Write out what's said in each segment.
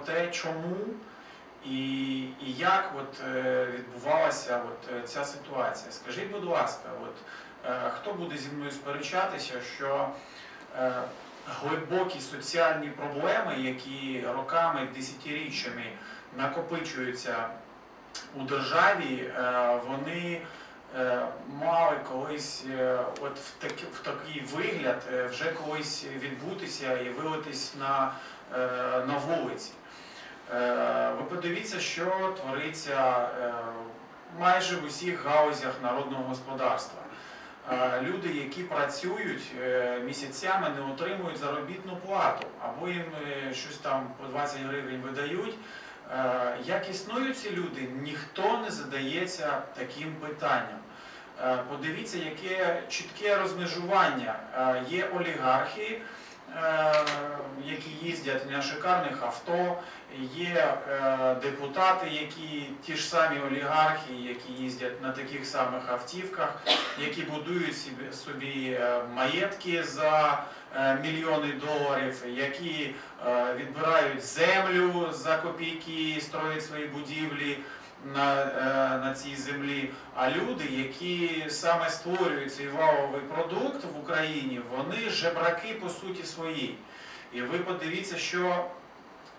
те, чому і, і як от, е, відбувалася от, е, ця ситуація. Скажіть, будь ласка, от, е, хто буде зі мною сперечатися, що е, глибокі соціальні проблеми, які роками, десятиріччями накопичуються у державі, е, вони е, мали колись е, от в, таки, в такий вигляд е, вже колись відбутися і вилитись на, е, на вулиці. Е, Ви подивіться, що твориться майже в усіх галузях народного господарства. Люди, які працюють місяцями, не отримують заробітну плату, або їм щось там по 20 гривень видають. Як існують ці люди, ніхто не задається таким питанням. Е, Подивіться, яке чітке розмежування. Е, Є олігархи, е, які їздять на шикарних авто, є депутати, які ті ж самі олігархи, які їздять на таких самих автівках, які будують собі, маєтки за мільйони доларів, які відбирають землю за копійки, строять свої будівлі на, е, на цій землі. А люди, які саме створюють цей валовий продукт в Україні, вони жебраки по суті свої. І ви подивіться, що,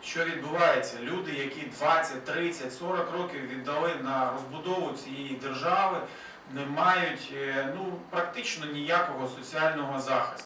що відбувається. Люди, які 20, 30, 40 років віддали на розбудову цієї держави, не мають е, ну, практично ніякого соціального захисту.